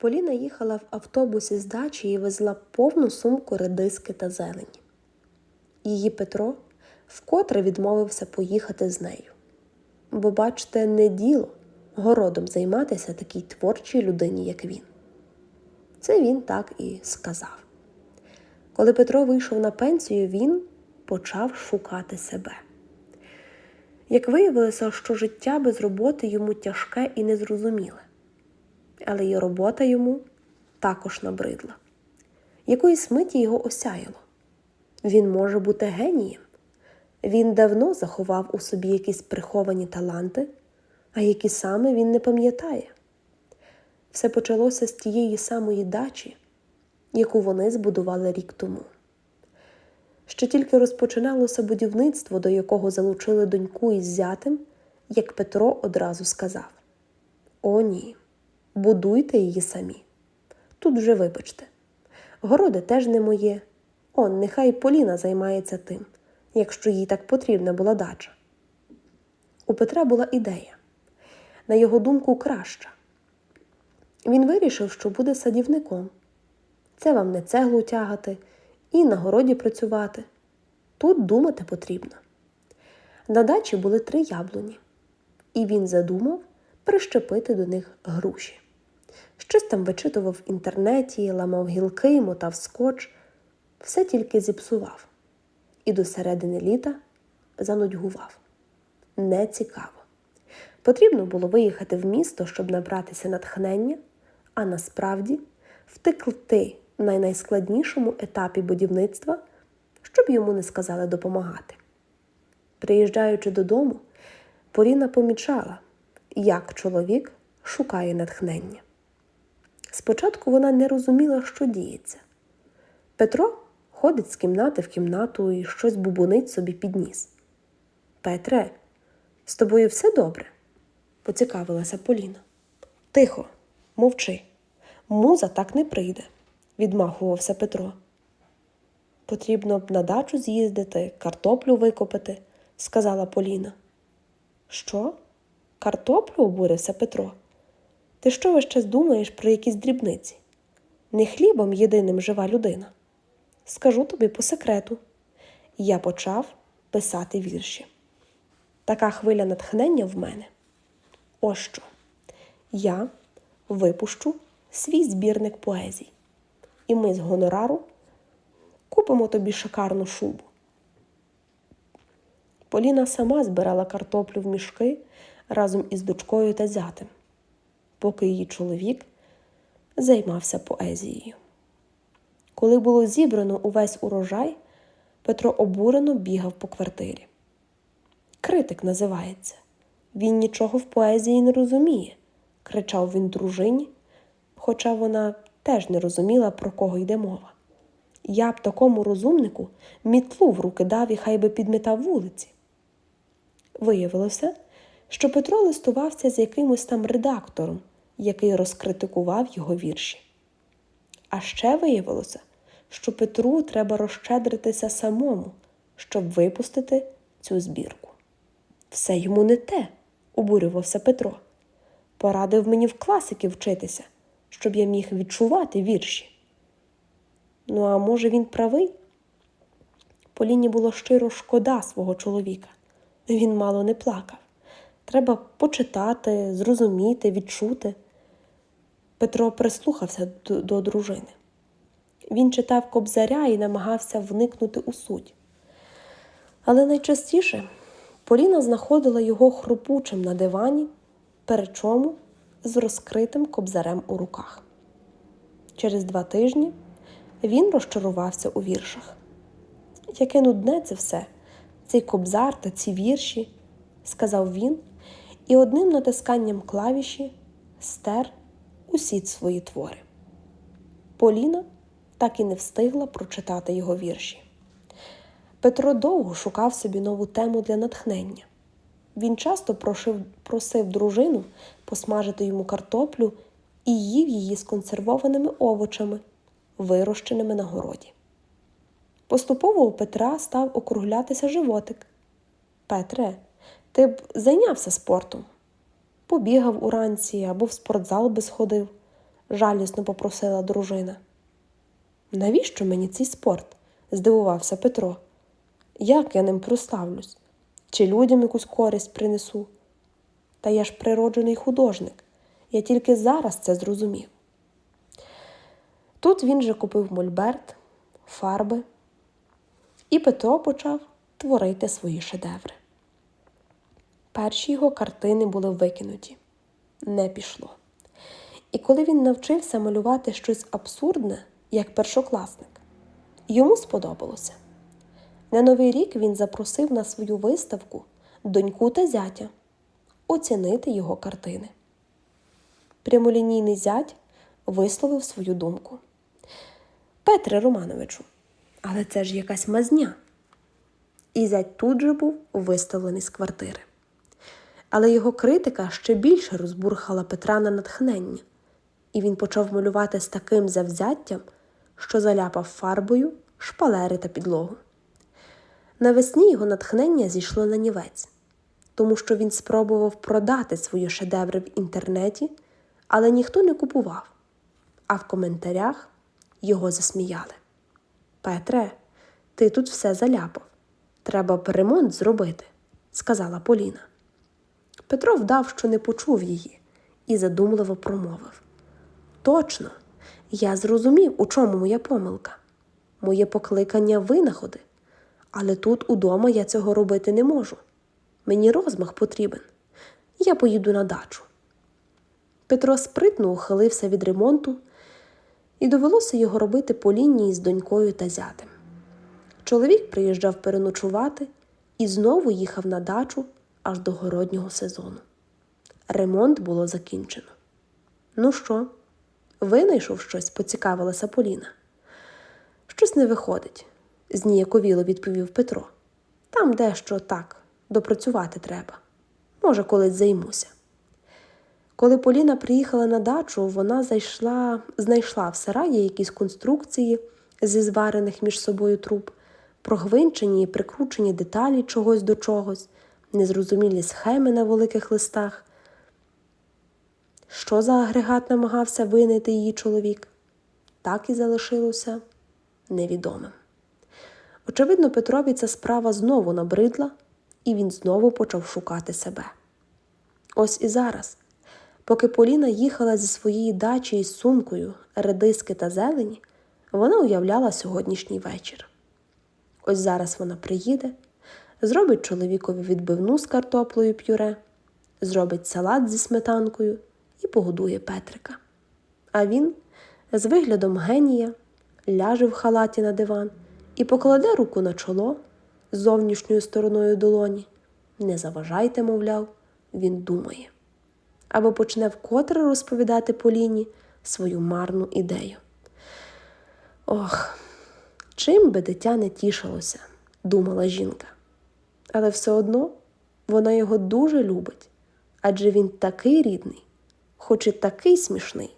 Поліна їхала в автобусі з дачі і везла повну сумку редиски та зелені. Її Петро вкотре відмовився поїхати з нею. Бо, бачите, не діло городом займатися такій творчій людині, як він. Це він так і сказав. Коли Петро вийшов на пенсію, він почав шукати себе. Як виявилося, що життя без роботи йому тяжке і незрозуміле, але й робота йому також набридла. Якоїсь миті його осяяло. Він може бути генієм. Він давно заховав у собі якісь приховані таланти, а які саме він не пам'ятає. Все почалося з тієї самої дачі, яку вони збудували рік тому. Ще тільки розпочиналося будівництво, до якого залучили доньку із зятем, як Петро одразу сказав: О, ні, будуйте її самі. Тут вже вибачте. Городи теж не моє. Он, нехай Поліна займається тим, якщо їй так потрібна була дача. У Петра була ідея, на його думку, краща. Він вирішив, що буде садівником. Це вам не цеглу тягати і на городі працювати. Тут думати потрібно. На дачі були три яблуні, і він задумав прищепити до них груші. Щось там вичитував в інтернеті, ламав гілки, мотав скотч, все тільки зіпсував. І до середини літа занудьгував. Не цікаво. Потрібно було виїхати в місто, щоб набратися натхнення, а насправді втекти на найскладнішому етапі будівництва, щоб йому не сказали допомагати. Приїжджаючи додому, Поліна помічала, як чоловік шукає натхнення. Спочатку вона не розуміла, що діється. Петро ходить з кімнати в кімнату і щось бубонить собі під ніс. Петре, з тобою все добре? поцікавилася Поліна. Тихо, мовчи. Муза так не прийде, відмахувався Петро. Потрібно б на дачу з'їздити, картоплю викопати, сказала Поліна. Що? Картоплю обурився Петро. Ти що весь час думаєш про якісь дрібниці? Не хлібом єдиним жива людина. Скажу тобі по секрету. Я почав писати вірші. Така хвиля натхнення в мене. Ось що. Я випущу свій збірник поезій, і ми з гонорару купимо тобі шикарну шубу. Поліна сама збирала картоплю в мішки разом із дочкою та зятем, поки її чоловік займався поезією. Коли було зібрано увесь урожай, Петро обурено бігав по квартирі. Критик називається. Він нічого в поезії не розуміє, кричав він дружині, хоча вона теж не розуміла, про кого йде мова. Я б такому розумнику мітлу в руки дав і хай би підмітав вулиці. Виявилося, що Петро листувався з якимось там редактором, який розкритикував його вірші. А ще виявилося, що Петру треба розщедритися самому, щоб випустити цю збірку. Все йому не те, обурювався Петро. Порадив мені в класики вчитися, щоб я міг відчувати вірші. Ну, а може, він правий? Поліні було щиро шкода свого чоловіка. Він мало не плакав. Треба почитати, зрозуміти, відчути. Петро прислухався до, до дружини. Він читав кобзаря і намагався вникнути у суть. Але найчастіше Поліна знаходила його хрупучим на дивані, перечому з розкритим кобзарем у руках. Через два тижні він розчарувався у віршах. Яке нудне це все, цей кобзар та ці вірші, сказав він, і одним натисканням клавіші стер усі свої твори. Поліна так і не встигла прочитати його вірші. Петро довго шукав собі нову тему для натхнення. Він часто прошив, просив дружину посмажити йому картоплю і їв її з консервованими овочами, вирощеними на городі. Поступово у Петра став округлятися животик. Петре, ти б зайнявся спортом, побігав уранці або в спортзал би сходив, жалісно попросила дружина. Навіщо мені цей спорт? здивувався Петро. Як я ним прославлюсь? Чи людям якусь користь принесу? Та я ж природжений художник. Я тільки зараз це зрозумів. Тут він же купив мольберт, фарби, і Петро почав творити свої шедеври. Перші його картини були викинуті, не пішло. І коли він навчився малювати щось абсурдне, як першокласник, йому сподобалося. На новий рік він запросив на свою виставку доньку та зятя оцінити його картини. Прямолінійний зять висловив свою думку. Петре Романовичу, але це ж якась мазня. І зять тут же був виставлений з квартири. Але його критика ще більше розбурхала Петра на натхнення, і він почав малювати з таким завзяттям, що заляпав фарбою шпалери та підлогу. Навесні його натхнення зійшло на нівець, тому що він спробував продати свої шедеври в інтернеті, але ніхто не купував, а в коментарях його засміяли. Петре, ти тут все заляпав. Треба ремонт зробити, сказала Поліна. Петро вдав, що не почув її, і задумливо промовив Точно, я зрозумів, у чому моя помилка. Моє покликання винаходи, але тут удома я цього робити не можу. Мені розмах потрібен. Я поїду на дачу. Петро спритно ухилився від ремонту, і довелося його робити по лінії з донькою та зятем. Чоловік приїжджав переночувати і знову їхав на дачу аж до городнього сезону. Ремонт було закінчено. Ну що, винайшов щось, поцікавилася Поліна. Щось не виходить, зніяковіло відповів Петро. Там дещо так, допрацювати треба. Може, колись займуся. Коли Поліна приїхала на дачу, вона зайшла, знайшла в сараї якісь конструкції зі зварених між собою труб, прогвинчені і прикручені деталі чогось до чогось, незрозумілі схеми на великих листах. Що за агрегат намагався винайти її чоловік, так і залишилося невідомим. Очевидно, Петрові ця справа знову набридла, і він знову почав шукати себе. Ось і зараз, поки Поліна їхала зі своєї дачі із сумкою, редиски та зелені, вона уявляла сьогоднішній вечір. Ось зараз вона приїде, зробить чоловікові відбивну з картоплею пюре, зробить салат зі сметанкою і погодує Петрика. А він з виглядом генія ляже в халаті на диван і покладе руку на чоло зовнішньою стороною долоні. Не заважайте, мовляв, він думає. Або почне вкотре розповідати Поліні свою марну ідею. Ох, чим би дитя не тішилося, думала жінка. Але все одно вона його дуже любить, адже він такий рідний, хоч і такий смішний.